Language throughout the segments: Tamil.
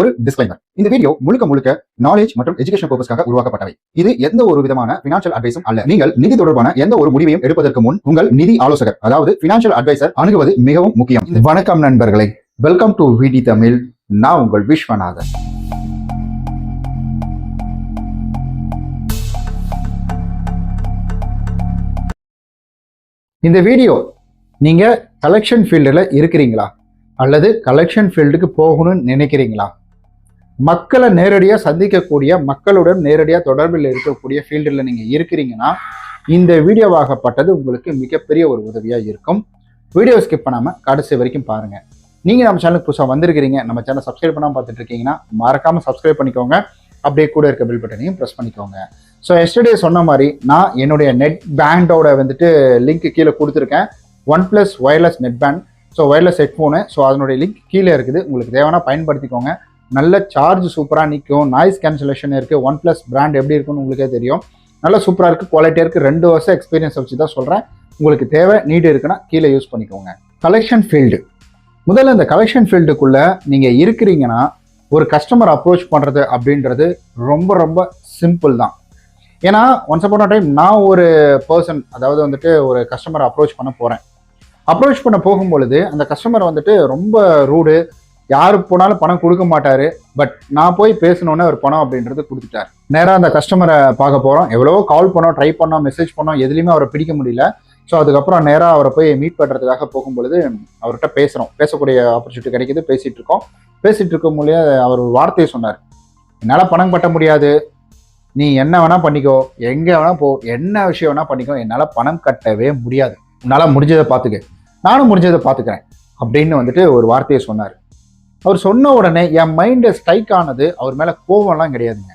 ஒரு டிஸ்க்ளைமர் இந்த வீடியோ முழுக்க முழுக்க நாலேஜ் மற்றும் எஜுகேஷன் பர்பஸ்க்காக உருவாக்கப்பட்டவை. இது எந்த ஒரு விதமான பினான்சியல் அட்வைஸும் அல்ல. நீங்கள் நிதி தொடர்பான எந்த ஒரு முடிவையும் எடுப்பதற்கு முன் உங்கள் நிதி ஆலோசகர் அதாவது பினான்சியல் அட்வைசர் அணுகுவது மிகவும் முக்கியம். வணக்கம் நண்பர்களே. வெல்கம் டு விடி தமிழ் நான் உங்கள் விஸ்வநாதன். இந்த வீடியோ நீங்க கலெக்ஷன் ஃபீல்டில் இருக்கிறீங்களா? அல்லது கலெக்ஷன் ஃபீல்டுக்கு போகணும்னு நினைக்கிறீங்களா? மக்களை நேரடியாக சந்திக்கக்கூடிய மக்களுடன் நேரடியாக தொடர்பில் இருக்கக்கூடிய ஃபீல்டில் நீங்கள் இருக்கிறீங்கன்னா இந்த வீடியோவாகப்பட்டது உங்களுக்கு மிகப்பெரிய ஒரு உதவியாக இருக்கும். வீடியோ ஸ்கிப் பண்ணாமல் கடைசி வரைக்கும் பாருங்கள் நீங்கள் நம்ம சேனலுக்கு புதுசாக வந்திருக்கிறீங்க நம்ம சேனல் சப்ஸ்கிரைப் பண்ணாமல் பார்த்துட்டு இருக்கீங்கன்னா மறக்காமல் சப்ஸ்கிரைப் பண்ணிக்கோங்க. அப்படியே கூட இருக்க பில் பட்டனையும் ப்ரெஸ் பண்ணிக்கோங்க. ஸோ எஸ்டர்டே சொன்ன மாதிரி நான் என்னுடைய நெட் பேண்டோட வந்துட்டு லிங்க் கீழே கொடுத்துருக்கேன். One plus wireless neckband so wireless headphone so அதனுடைய லிங்க் கீழே இருக்குது. உங்களுக்கு தேவைன்னா பயன்படுத்திக்கோங்க. நல்ல சார்ஜ் சூப்பராக நிற்கும் நாய்ஸ் கேன்சலேஷன் இருக்குது ஒன் ப்ளஸ் பிராண்ட் எப்படி இருக்குன்னு உங்களுக்கே தெரியும். நல்ல சூப்பராக இருக்குது குவாலிட்டியாக இருக்குது ரெண்டு வருஷம் எக்ஸ்பீரியன்ஸ் வச்சு தான் சொல்கிறேன் உங்களுக்கு தேவை நீடு இருக்குன்னா கீழே யூஸ் பண்ணிக்கோங்க. கலெக்ஷன் ஃபீல்டு முதல்ல இந்த கலெக்ஷன் ஃபீல்டுக்குள்ளே நீங்கள் இருக்கிறீங்கன்னா ஒரு கஸ்டமர் அப்ரோச் பண்ணுறது அப்படின்றது ரொம்ப ரொம்ப சிம்பிள் தான். ஏன்னா ஒன்ஸ் அப்பான் டைம் நான் ஒரு பர்சன் அதாவது வந்துட்டு ஒரு கஸ்டமர் அப்ரோச் பண்ண போகிறேன் அப்ரோச் பண்ண போகும்பொழுது அந்த கஸ்டமர் வந்துட்டு ரொம்ப ரூடு யாரு போனாலும் பணம் கொடுக்க மாட்டாரு. பட் நான் போய் பேசணுன்னே அவர் பணம் அப்படின்றது கொடுத்துட்டார். நேராக அந்த கஸ்டமரை பார்க்க போகிறோம் எவ்வளவோ கால் பண்ணோம் ட்ரை பண்ணோம் மெசேஜ் பண்ணோம் எதுலையுமே அவரை பிடிக்க முடியல. ஸோ அதுக்கப்புறம் நேராக அவரை போய் மீட் பண்ணுறதுக்காக போகும்பொழுது அவர்கிட்ட பேசுகிறோம் பேசக்கூடிய ஆப்பர்ச்சுனிட்டி கிடைக்குது பேசிகிட்டு இருக்கோம். பேசிகிட்டு இருக்கும் போதே அவர் ஒரு வார்த்தையை சொன்னார். என்னால் பணம் கட்ட முடியாது. நீ என்ன வேணால் பண்ணிக்கோ. எங்கே வேணால் போ. என்ன விஷயம் வேணால் பண்ணிக்கோ. என்னால் பணம் கட்டவே முடியாது. உன்னால் முடிஞ்சதை பார்த்துக்க. நானும் முடிஞ்சதை பார்த்துக்கிறேன். அப்படின்னு வந்துட்டு ஒரு வார்த்தையை சொன்னார். அவர் சொன்ன உடனே என் மைண்டு ஸ்ட்ரைக் ஆனது அவர் மேலே கோவம்லாம் கிடையாதுங்க.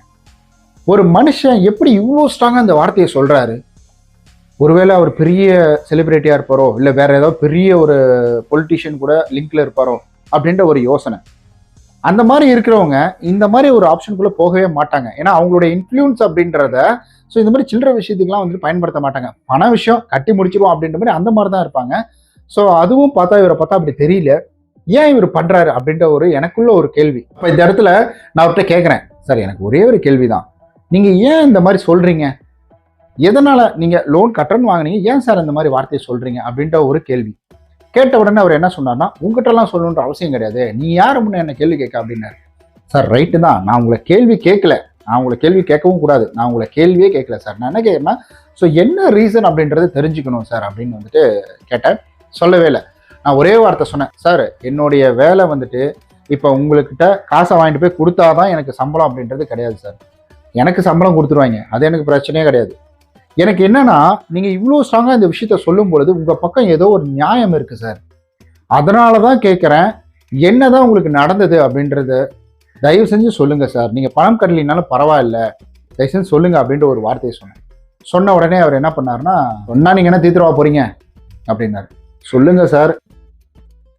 ஒரு மனுஷன் எப்படி இவ்வளோ ஸ்ட்ராங்காக அந்த வார்த்தையை சொல்கிறாரு ஒருவேளை அவர் பெரிய செலிப்ரிட்டியாக இருப்பாரோ? இல்லை வேற ஏதோ பெரிய ஒரு பொலிட்டிஷியன் கூட லிங்க்ல இருப்பாரோ? அப்படின்ற ஒரு யோசனை. அந்த மாதிரி இருக்கிறவங்க இந்த மாதிரி ஒரு ஆப்ஷனுக்குள்ளே போகவே மாட்டாங்க. ஏன்னா அவங்களுடைய இன்ஃப்ளூயன்ஸ் அப்படின்றத ஸோ இந்த மாதிரி சில்லற விஷயத்துக்குலாம் வந்துட்டு பயன்படுத்த மாட்டாங்க. பண விஷயம் கட்டி முடிச்சிருவோம் அப்படின்ற மாதிரி அந்த மாதிரி தான் இருப்பாங்க. ஸோ அதுவும் பார்த்தா இவரை பார்த்தா அப்படி தெரியல. ஏன் இவர் பண்றாரு அப்படின்ற ஒரு எனக்குள்ள ஒரு கேள்வி. இப்போ இந்த இடத்துல நான் அவர்கிட்ட கேட்குறேன் சார் எனக்கு ஒரே ஒரு கேள்வி தான் நீங்க ஏன் இந்த மாதிரி சொல்றீங்க? எதனால நீங்க லோன் கட்டணும் வாங்குனீங்க? ஏன் சார் இந்த மாதிரி வார்த்தையை சொல்றீங்க? அப்படின்ற ஒரு கேள்வி. கேட்ட உடனே அவர் என்ன சொன்னார்னா உங்ககிட்டலாம் சொல்லணுன்ற அவசியம் கிடையாது. நீ யார் முன்ன என்ன கேள்வி கேட்க? அப்படின்னாரு. சார் ரைட்டு தான். நான் உங்களை கேள்வி கேட்கல. நான் உங்களை கேள்வி கேட்கவும் கூடாது. நான் உங்களை கேள்வியே கேட்கல சார். நான் என்ன கேட்குறேன்னா ஸோ என்ன ரீசன் அப்படின்றது தெரிஞ்சுக்கணும் சார். அப்படின்னு வந்துட்டு கேட்டேன் சொல்லவே இல்லை. நான் ஒரே வார்த்தை சொன்னேன். சார் என்னுடைய வேலை வந்துட்டு இப்போ உங்கள்கிட்ட காசை வாங்கிட்டு போய் கொடுத்தாதான் எனக்கு சம்பளம் அப்படின்றது கிடையாது சார். எனக்கு சம்பளம் கொடுத்துருவாங்க. அது எனக்கு பிரச்சனையே கிடையாது. எனக்கு என்னன்னா நீங்கள் இவ்வளோ ஸ்ட்ராங்காக இந்த விஷயத்த சொல்லும் பொழுது உங்கள் பக்கம் ஏதோ ஒரு நியாயம் இருக்குது சார். அதனால தான் கேட்குறேன் என்னதான் உங்களுக்கு நடந்தது அப்படின்றத தயவு செஞ்சு சொல்லுங்கள் சார். நீங்கள் பணம் கட்டலினாலும் பரவாயில்ல. தயவு செஞ்சு சொல்லுங்கள் அப்படின்ற ஒரு வார்த்தையை சொன்னேன். சொன்ன உடனே அவர் என்ன பண்ணாருன்னா சொன்னா நீங்கள் என்ன தீத்துருவா போகிறீங்க அப்படின்னாரு. சொல்லுங்கள் சார்.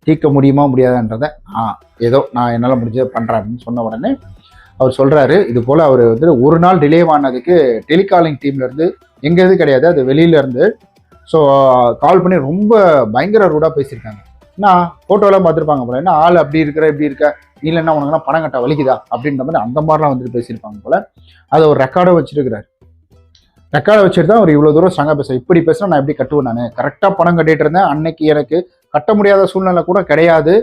தீர்க்க முடியுமா முடியாதான்றத ஆ ஏதோ நான் என்னால் முடிஞ்சதை பண்ணுறேன் அப்படின்னு சொன்ன உடனே அவர் சொல்கிறாரு இது போல் அவர் வந்து ஒரு நாள் டிலே ஆனதுக்கு டெலிகாலிங் டீம்லேருந்து எங்கேருந்து கிடையாது அது வெளியிலேருந்து ஸோ கால் பண்ணி ரொம்ப பயங்கர ரூடாக பேசியிருக்காங்க. ஏன்னா ஃபோட்டோலாம் பார்த்துருப்பாங்க போல என்ன ஆள் அப்படி இருக்கிற இப்படி இருக்க இல்லைன்னா உனக்குலாம் பணம் கட்ட வலிக்குதா? அப்படின்ற மாதிரி அந்த மாதிரிலாம் வந்துட்டு பேசியிருப்பாங்க போல. அதை ஒரு ரெக்கார்டை வச்சிருக்கிறார். ரெக்கார்டை வச்சுட்டு தான் அவர் இவ்வளோ தூரம் ஸ்ட்ராங்காக பேச இப்படி பேசினா நான் எப்படி கட்டுவேன் நான்? கரெக்டாக பணம் கட்டிட்டு இருந்தேன். அன்னைக்கு எனக்கு கட்ட முடியாத சூழ்நிலை கூட கிடையாது.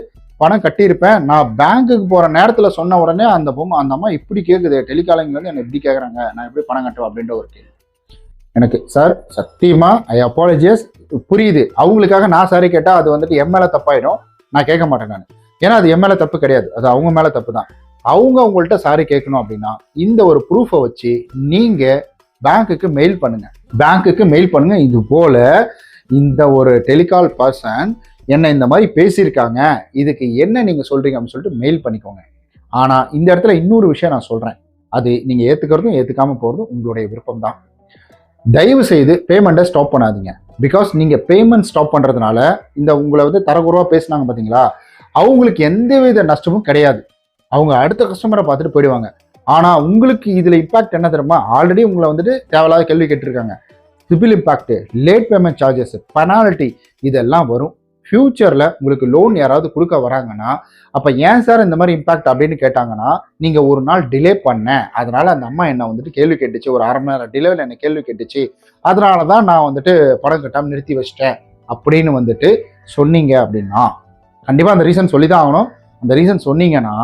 பணம் கட்டியிருப்பேன். நான் பேங்க்குக்கு போகிற நேரத்தில் சொன்ன உடனே அந்த பொம்மை அந்த அம்மா இப்படி கேட்குது டெலிகாலிங்லேருந்து என்ன இப்படி கேட்குறாங்க நான் எப்படி பணம் கட்டுவேன் அப்படின்ற ஒரு கேள்வி. எனக்கு சார் சத்தியமா ஐ அப்பாலஜியஸ் புரியுது. அவங்களுக்காக நான் சாரி கேட்டால் அது வந்துட்டு என் மேலே தப்பாயிடும். நான் கேட்க மாட்டேன் நான். ஏன்னா அது என் மேலே தப்பு கிடையாது. அது அவங்க மேலே தப்பு தான். அவங்க உங்கள்கிட்ட சாரி கேட்கணும் அப்படின்னா இந்த ஒரு ப்ரூஃபை வச்சு நீங்கள் பேங்க்குக்கு மெயில் பண்ணுங்க. பேங்க்குக்கு மெயில் பண்ணுங்க. இது போல இந்த ஒரு டெலிகால் பர்சன் என்ன இந்த மாதிரி பேசியிருக்காங்க இதுக்கு என்ன நீங்க சொல்றீங்க அப்படின்னு சொல்லிட்டு மெயில் பண்ணிக்கோங்க. ஆனா இந்த இடத்துல இன்னொரு விஷயம் நான் சொல்றேன். அது நீங்க ஏத்துக்கிறதும் ஏத்துக்காம போறதும் உங்களுடைய விருப்பம் தான் தயவு செய்து பேமெண்ட்டை ஸ்டாப் பண்ணாதீங்க. பிகாஸ் நீங்க பேமெண்ட் ஸ்டாப் பண்றதுனால இந்த உங்களை வந்து தரக்குறவா பேசுனாங்க பாத்தீங்களா? அவங்களுக்கு எந்தவித நஷ்டமும் கிடையாது. அவங்க அடுத்த கஸ்டமரை பார்த்துட்டு போயிடுவாங்க. ஆனா உங்களுக்கு இதுல இம்பாக்ட் என்ன தெரியுமா? ஆல்ரெடி உங்களை வந்துட்டு தேவையில்லாத கேள்வி கேட்டிருக்காங்க. CIBIL impact late payment charges penalty இதெல்லாம் வரும். ஃப்யூச்சரில் உங்களுக்கு லோன் யாராவது கொடுக்க வராங்கன்னா அப்போ ஏன் சார் இந்த மாதிரி இம்பாக்ட் அப்படின்னு கேட்டாங்கன்னா நீங்கள் ஒரு நாள் டிலே பண்ணேன் அதனால அந்த அம்மா என்னை வந்துட்டு கேள்வி கேட்டுச்சு ஒரு அரை மணி நேரம் டிலேவில் என்னை கேள்வி கேட்டுச்சு அதனால தான் நான் வந்துட்டு படம் கட்டாமல் நிறுத்தி வச்சிட்டேன் அப்படின்னு வந்துட்டு சொன்னீங்க அப்படின்னா கண்டிப்பாக அந்த ரீசன் சொல்லி தான் ஆகணும். அந்த ரீசன் சொன்னீங்கன்னா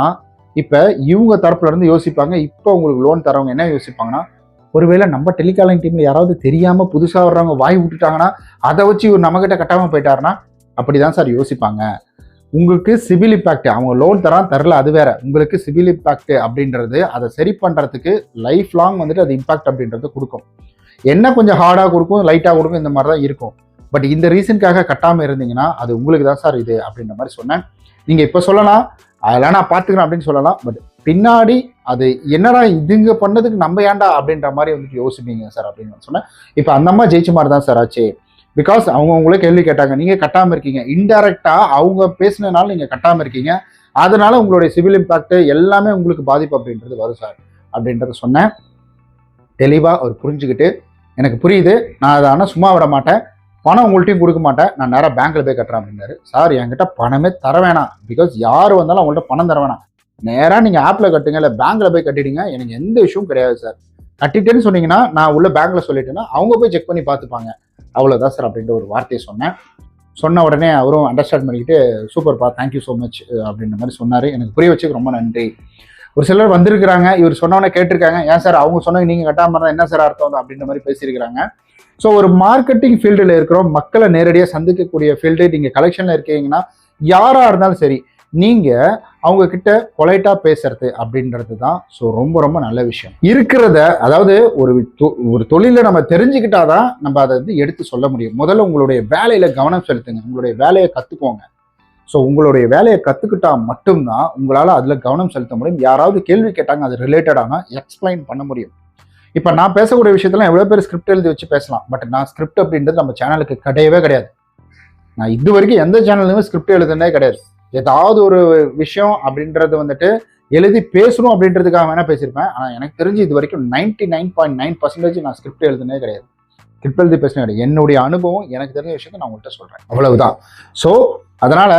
இப்போ இவங்க தரப்புலேருந்து யோசிப்பாங்க இப்போ உங்களுக்கு லோன் தரவங்க என்ன யோசிப்பாங்கன்னா ஒருவேளை நம்ம டெலிகாலிங் டீமில் யாராவது தெரியாமல் புதுசாக வர்றவங்க வாய் விட்டுட்டாங்கன்னா அதை வச்சு இவர் நம்மக்கிட்ட கட்டாமல் போயிட்டாருன்னா அப்படிதான் சார் யோசிப்பாங்க. உங்களுக்கு சிவில் இம்பாக்ட் அவங்க லோன் தரான் தரல அது வேற. உங்களுக்கு சிவில் இம்பாக்ட் அப்படின்றது அதை சரி பண்ணுறதுக்கு லைஃப் லாங் வந்துட்டு அது இம்பாக்ட் அப்படின்றது கொடுக்கும். என்ன கொஞ்சம் ஹார்டாக கொடுக்கும் லைட்டாக கொடுக்கும் இந்த மாதிரி தான் இருக்கும். பட் இந்த ரீசனுக்காக கட்டாமல் இருந்தீங்கன்னா அது உங்களுக்கு தான் சார் இது அப்படின்ற மாதிரி சொன்னேன். நீங்கள் இப்போ சொல்லலாம் அதெல்லாம் நான் பார்த்துக்கிறேன் அப்படின்னு சொல்லலாம். பட் பின்னாடி அது என்னடா இதுங்க பண்ணதுக்கு நம்ம ஏன்டா அப்படின்ற மாதிரி வந்துட்டு யோசிப்பீங்க சார் அப்படின்னு சொன்னேன். இப்போ அந்த அம்மா ஜெயிச்ச மாதிரி தான் சார் ஆச்சு. பிகாஸ் அவங்க கேள்வி கேட்டாங்க. நீங்கள் கட்டாமல் இருக்கீங்க. இன்டெரக்டாக அவங்க பேசினதுனால நீங்கள் கட்டாமல் இருக்கீங்க. அதனால உங்களுடைய சிவில் இம்பேக்ட் எல்லாமே உங்களுக்கு பாதிப்பு அப்படின்றது வரும் சார். அப்படின்றத சொன்னேன். தெளிவாக அவர் புரிஞ்சுக்கிட்டு எனக்கு புரியுது. நான் அதை ஆனால் சும்மா விட மாட்டேன். பணம் உங்கள்ட்டையும் கொடுக்க மாட்டேன். நான் நேராக பேங்க்கில் போய் கட்டுறேன் அப்படின்னாரு. சார் என்கிட்ட பணமே தர வேணாம். பிகாஸ் யார் வந்தாலும் அவங்கள்ட்ட பணம் தர வேணாம். நேராக நீங்கள் ஆப்பில் கட்டுங்க. இல்லை பேங்க்கில் போய் கட்டிடுங்க. எனக்கு எந்த இஷ்யூவும் கிடையாது சார். கட்டிட்டேன்னு சொன்னீங்கன்னா நான் உள்ள பேங்க்கில் சொல்லிட்டேன்னா அவங்க போய் செக் பண்ணி பார்த்துப்பாங்க. அவ்வளோதான் சார் அப்படின்ற ஒரு வார்த்தையை சொன்னேன். சொன்ன உடனே அவரும் அண்டர்ஸ்டாண்ட் பண்ணிக்கிட்டு சூப்பர்ப்பா தேங்க்யூ ஸோ மச் அப்படின்ற மாதிரி சொன்னார். எனக்கு புரிய வச்சுக்கு ரொம்ப நன்றி. ஒரு சிலர் வந்திருக்கிறாங்க இவர் சொன்னவனே கேட்டிருக்காங்க ஏன் சார் அவங்க சொன்னாங்க நீங்கள் கட்டாமல் இருந்தால் என்ன சார் அர்த்தம்? அப்படின்ற மாதிரி பேசியிருக்கிறாங்க. ஸோ ஒரு மார்க்கெட்டிங் ஃபீல்டில் இருக்கிறோம் மக்களை நேரடியாக சந்திக்கக்கூடிய ஃபீல்டு நீங்கள் கலெக்ஷனில் இருக்கீங்கன்னா யாராக இருந்தாலும் சரி நீங்கள் அவங்க கிட்ட பேசுறது அப்படின்றது தான் ஸோ ரொம்ப ரொம்ப நல்ல விஷயம். இருக்கிறத அதாவது ஒரு தொ- ஒரு தொழிலை நம்ம தெரிஞ்சுக்கிட்டா தான் நம்ம அதை வந்து எடுத்து சொல்ல முடியும். முதல்ல உங்களுடைய வேலையில் கவனம் செலுத்துங்க. உங்களுடைய வேலையை கற்றுக்கோங்க ஸோ உங்களுடைய வேலையை கற்றுக்கிட்டா மட்டும்தான் உங்களால் அதில் கவனம் செலுத்த முடியும். யாராவது கேள்வி கேட்டாங்க அது ரிலேட்டடான எக்ஸ்பிளைன் பண்ண முடியும். இப்போ நான் பேசக்கூடிய விஷயத்தெல்லாம் எவ்வளோ பேர் ஸ்கிரிப்ட் எழுதி வச்சு பேசலாம். பட் நான் ஸ்கிரிப்ட் அப்படின்றது நம்ம சேனலுக்கு கிடையவே கிடையாது. நான் இது வரைக்கும் எந்த சேனல்லையுமே ஸ்கிரிப்ட் எழுதுனே கிடையாது. ஏதாவது ஒரு விஷயம் அப்படின்றது வந்துட்டு எழுதி பேசணும் அப்படின்றதுக்காக வேணா பேசியிருப்பேன். ஆனால் எனக்கு தெரிஞ்சு இது வரைக்கும் ninety nine point nine percentage நான் ஸ்கிரிப்ட் எழுதுனே கிடையாது. ஸ்கிரிப்ட் எழுதி பேசினே கிடையாது. என்னுடைய அனுபவம் எனக்கு தெரிஞ்ச விஷயத்தை நான் உங்கள்கிட்ட சொல்கிறேன் அவ்வளவுதான். ஸோ அதனால்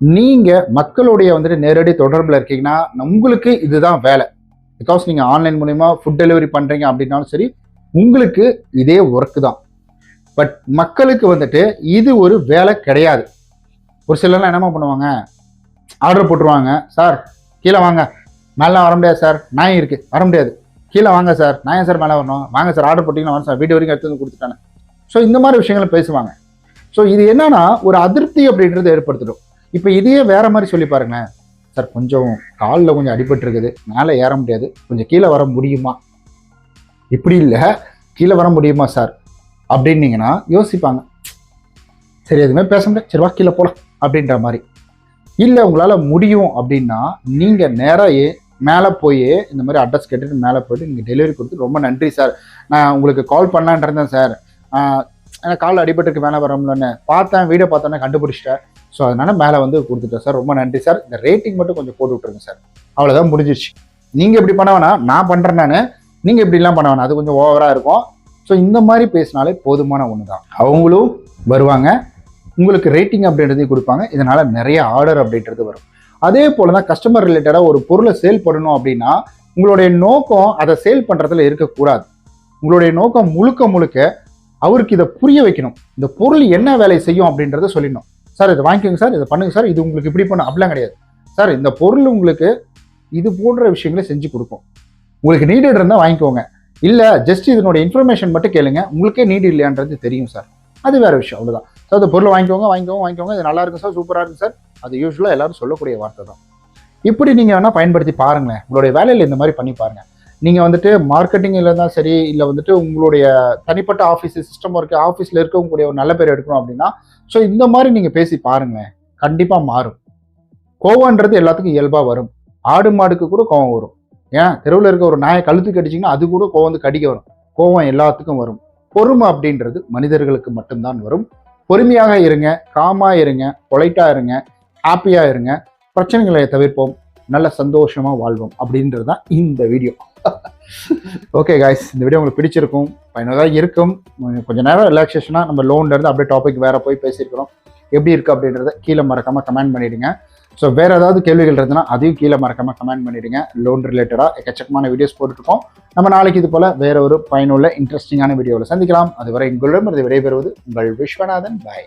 நீங்கள் மக்களுடைய வந்துட்டு நேரடி தொடர்பில் இருக்கீங்கன்னா உங்களுக்கு இதுதான் வேலை. பிகாஸ் நீங்கள் ஆன்லைன் மூலிமா ஃபுட் டெலிவரி பண்ணுறீங்க அப்படின்னாலும் சரி உங்களுக்கு இதே ஒர்க்கு தான். பட் மக்களுக்கு வந்துட்டு இது ஒரு வேலை கிடையாது. ஒரு சிலர்லாம் என்னமா பண்ணுவாங்க? ஆர்டர் போட்டுருவாங்க. சார் கீழே வாங்க. மேலே வர முடியாது சார் நாய் இருக்குது வர முடியாது. கீழே வாங்க சார் நான் ஏன் சார் மேலே வரணும்? வாங்க சார் ஆர்டர் போட்டிங்கன்னா வரணும் சார் வீடு வரைக்கும் எடுத்து வந்து கொடுத்துட்டானே. ஸோ இந்த மாதிரி விஷயங்களை பேசுவாங்க. ஸோ இது என்னன்னா ஒரு அதிருப்தி அப்படின்றது ஏற்படுத்திடும். இப்போ இதையே வேற மாதிரி சொல்லி பாருங்களேன். சார் கொஞ்சம் காலில் கொஞ்சம் அடிபட்டு இருக்குது மேலே ஏற முடியாது. கொஞ்சம் கீழே வர முடியுமா? இப்படி இல்லை. கீழே வர முடியுமா சார் அப்படின்னீங்கன்னா யோசிப்பாங்க. சரி எதுவுமே பேச முடியாது. சரி வா கீழே போகலாம் அப்படின்ற மாதிரி. இல்லை உங்களால் முடியும் அப்படின்னா நீங்கள் நேராக மேலே போய் இந்த மாதிரி அட்ரஸ் கேட்டுட்டு மேலே போயிட்டு நீங்கள் டெலிவரி கொடுத்து ரொம்ப நன்றி சார் நான் உங்களுக்கு கால் பண்ணலான் இருந்தேன் சார் எனக்கு கால் அடிபட்டுருக்கு மேலே வரோம்லன்னு பார்த்தேன் வீடியோ பார்த்தோன்னே கண்டுபிடிச்சிட்டேன். ஸோ அதனால் மேலே வந்து கொடுத்துட்டேன் சார் ரொம்ப நன்றி சார் இந்த ரேட்டிங் மட்டும் கொஞ்சம் போட்டு விட்ருங்க சார் அவ்வளோதான் முடிஞ்சிருச்சு. நீங்கள் இப்படி பண்ண வேணாம் நான் பண்ணுறேன் நான். நீங்கள் இப்படிலாம் பண்ண வேணாம் அது கொஞ்சம் ஓவராக இருக்கும். ஸோ இந்த மாதிரி பேசினாலே போதுமான ஒன்று தான் அவங்களும் வருவாங்க. உங்களுக்கு ரேட்டிங் அப்படின்றதையும் கொடுப்பாங்க. இதனால் நிறைய ஆர்டர் அப்படின்றது வரும். அதே போல தான் கஸ்டமர் ரிலேட்டடாக ஒரு பொருளை சேல் பண்ணணும் அப்படின்னா உங்களுடைய நோக்கம் அதை சேல் பண்ணுறதுல இருக்கக்கூடாது. உங்களுடைய நோக்கம் முழுக்க முழுக்க அவருக்கு இதை புரிய வைக்கணும். இந்த பொருள் என்ன வேலை செய்யும் அப்படின்றத சொல்லிடணும். சார் இதை வாங்கிக்கோங்க சார் இதை பண்ணுங்க சார் இது உங்களுக்கு இப்படி பண்ண அப்படிலாம் கிடையாது. சார் இந்த பொருள் உங்களுக்கு இது போன்ற விஷயங்களை செஞ்சு கொடுக்கும். உங்களுக்கு நீடட் இருந்தால் வாங்கிக்கோங்க. இல்லை ஜஸ்ட் இதனோட இன்ஃபர்மேஷன் மட்டும் கேளுங்க. உங்களுக்கே நீடு இல்லையான்றது தெரியும் சார். அது வேற விஷயம் அவ்வளோதான் சார் அந்த பொருளை வாங்கிக்கோங்க வாங்கிக்கோங்க வாங்கிக்கோங்க. இது நல்லா இருக்கும் சார் சூப்பராக இருக்கும் சார் அது யூஸ்வலாக எல்லாரும் சொல்லக்கூடிய வார்த்தை தான். இப்படி நீங்கள் வேணால் பயன்படுத்தி பாருங்களேன். உங்களுடைய வேலையில் இந்த மாதிரி பண்ணி பாருங்கள் நீங்கள் வந்துட்டு மார்க்கெட்டிங்கில் இருந்தால் சரி இல்லை வந்துட்டு உங்களுடைய தனிப்பட்ட ஆஃபீஸ் சிஸ்டம் ஒர்க்கு ஆஃபீஸில் இருக்கக்கூடிய ஒரு நல்ல பேர் எடுக்கணும் அப்படின்னா ஸோ இந்த மாதிரி நீங்கள் பேசி பாருங்களேன். கண்டிப்பாக மாறும். கோவம்ன்றது எல்லாத்துக்கும் இயல்பாக வரும். ஆடு மாடுக்கு கூட கோவம் வரும். ஏன்? தெருவில் இருக்க ஒரு நாயை கழுத்து கடிச்சிங்கன்னா அது கூட கோவம் வந்து கடிக்க வரும். கோவம் எல்லாத்துக்கும் வரும். பொறுமை அப்படின்றது மனிதர்களுக்கு மட்டும்தான் வரும். பொறுமையாக இருங்க காமாக இருங்க பொலைட்டாக இருங்க ஹாப்பியாக இருங்க. பிரச்சனைகளை தவிர்ப்போம் நல்ல சந்தோஷமாக வாழ்வோம் அப்படின்றது தான் இந்த வீடியோ ஓகே காய்ஸ் இந்த வீடியோ உங்களுக்கு பிடிச்சிருக்கும் பயனுள்ளதாக இருக்கும். கொஞ்ச நேரம் ரிலாக்ஸேஷனாக நம்ம லோன்லேருந்து அப்படியே டாபிக் வேறு போய் பேசியிருக்கிறோம். எப்படி இருக்கு அப்படின்றத கீழே மறக்காமல் கமெண்ட் பண்ணிவிடுங்க ஸோ வேற ஏதாவது கேள்விகள் இருந்ததுன்னா அதையும் கீழே மறக்காம கமெண்ட் பண்ணிடுங்க. லோன் ரிலேட்டடாக எக்கச்சக்கமான வீடியோஸ் போட்டுருக்கோம் நம்ம நாளைக்கு இது போல வேற ஒரு பயனுள்ள இன்ட்ரெஸ்டிங்கான வீடியோவில் சந்திக்கலாம். அதுவரை உங்களிடமிருந்து விடைபெறுவது உங்கள் விஸ்வநாதன். பாய்